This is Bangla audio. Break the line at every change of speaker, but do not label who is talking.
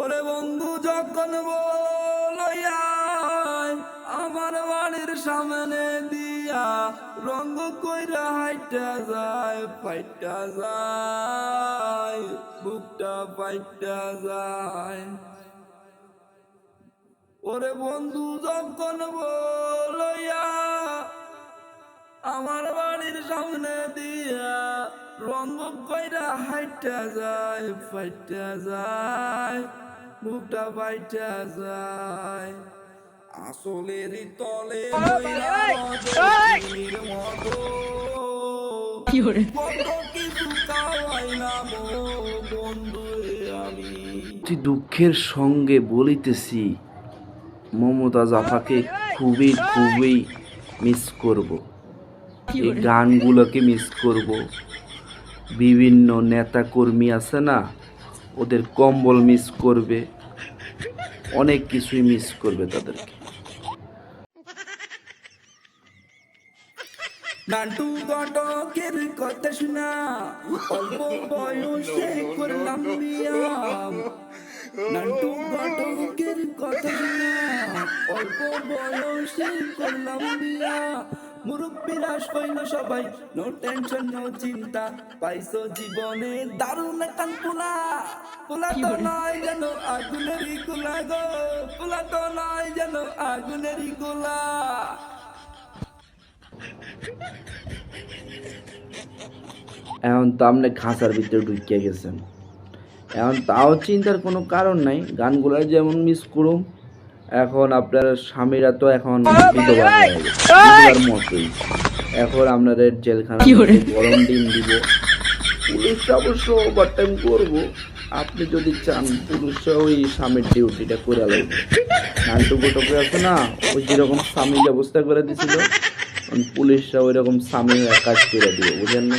ওরে বন্ধু, যখন বলয়া আমার বাড়ির সামনে দিয়া রঙ্গ কইরা হাইটা যায়, ফাইটা যায়, বুকটা ফাইটা যায়। ওরে বন্ধু, যখন বলয়া আমার বাড়ির সামনে দিয়া রঙ্গ কইরা হাইটা যায় ফাইটা যায় বুকটা ফাইটা যায়। আসলেরই তলে
দুঃখের সঙ্গে বলিতেছি মমতা আপাকে খুবই খুবই মিস করব। এই গানগুলোকে মিস করব। বিভিন্ন নেতা কর্মী আছে না, ওদের কম্বল মিস করবে, অনেক কিছুই মিস করবে তাদেরকে।
নান্টু কথা শোনা, অল্প বয়সে করলাম বিয়া নান্টু কথা অল্প বয়সে করলাম বিয়া সবাই। নো টেনশন নো চিন্তা। পাইছো জীবনে দারুণ একটা পোলা পোলা তো নয় যেন আগুনেরই গোলা গো। পোলা তো নয় যেন আগুনেরই গোলা
এখন তো আপনি খাঁচার ভিতরে ঢুকিয়ে গেছেন। এখন তাও চিন্তার কোনো কারণ নাই। গানগুলো যেমন মিস করুম এখন আপনার স্বামীরা তো এখন মতোই। এখন আপনাদের জেলখানা গরম দিন দিব। পুলিশ অবশ্য ওভার টাইম করব। আপনি যদি চান পুলিশরা ওই স্বামীর ডিউটিটা করে লাগবে নান্টু গোটকে আছে না ওই যেরকম স্বামী ব্যবস্থা করে দিছিল পুলিশরা ওই রকম স্বামী কাজ করে দিবে বুঝেন না